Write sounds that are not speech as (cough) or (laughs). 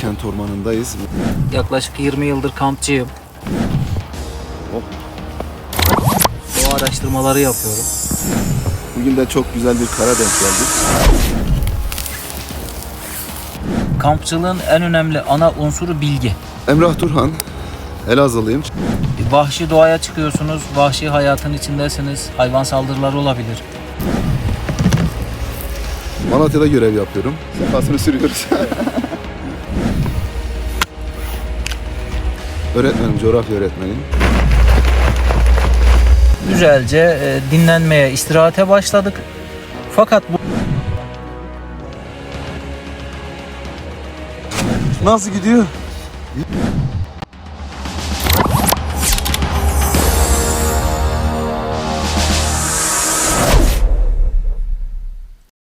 kent ormanındayız. Yaklaşık 20 yıldır kampçıyım. Hop. Doğa araştırmaları yapıyorum. Bugün de çok güzel bir kara denk geldik. Kampçılığın en önemli ana unsuru bilgi. Emrah Turhan, Elazığlıyım. Vahşi doğaya çıkıyorsunuz, vahşi hayatın içindesiniz, hayvan saldırıları olabilir. Malatya'da görev yapıyorum. Sefasını sürüyoruz. (laughs) öğretmenim, coğrafya öğretmeniyim. Güzelce e, dinlenmeye, istirahate başladık. Fakat bu Nasıl gidiyor?